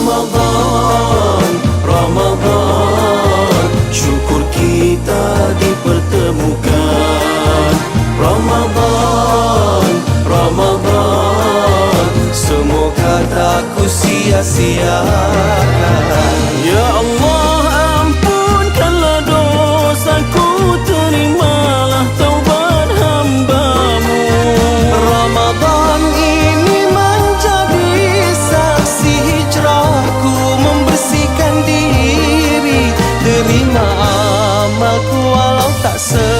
Ramadan, Ramadan. Syukur kita dipertemukan. Ramadan, Ramadan. Semoga tak ku sia-siakan terima amalku walau tak sempurna